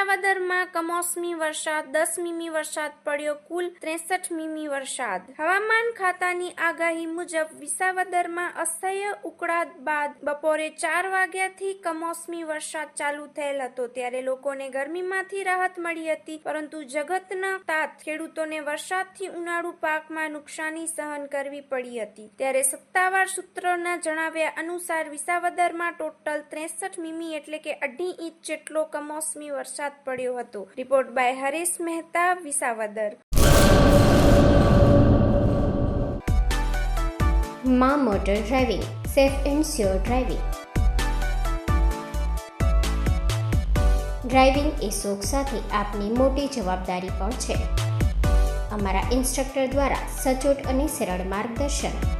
વિસાવદરમાં કમોસમી વરસાદ દસ મીમી વરસાદ પડ્યો, કુલ ત્રેસઠ મીમી વરસાદ. હવામાન ખાતાની આગાહી મુજબ વિસાવદરમાં અસહ્ય ઉકળાટ બાદ બપોરે ચાર વાગ્યાથી કમોસમી વરસાદ ચાલુ થયેલ હતો. ત્યારે લોકોને ગરમીમાંથી રાહત મળી હતી, પરંતુ જગતના તાત ખેડૂતોને વરસાદથી ઉનાળુ પાકમાં નુકસાની સહન કરવી પડી હતી. ત્યારે સત્તાવાર સૂત્રોના જણાવ્યા અનુસાર વિસાવદરમાં ટોટલ ત્રેસઠ મીમી એટલે કે અઢી ઇંચ જેટલો કમોસમી વરસાદ પડ્યો હતો. Report by Harish Mehta, Visavadar. માં motor driving, safe and sure driving. Driving એ શોખ સાથે આપની મોટી જવાબદારી પણ છે. અમારા ઇન્સ્ટ્રક્ટર દ્વારા સચોટ અને સરળ માર્ગદર્શન.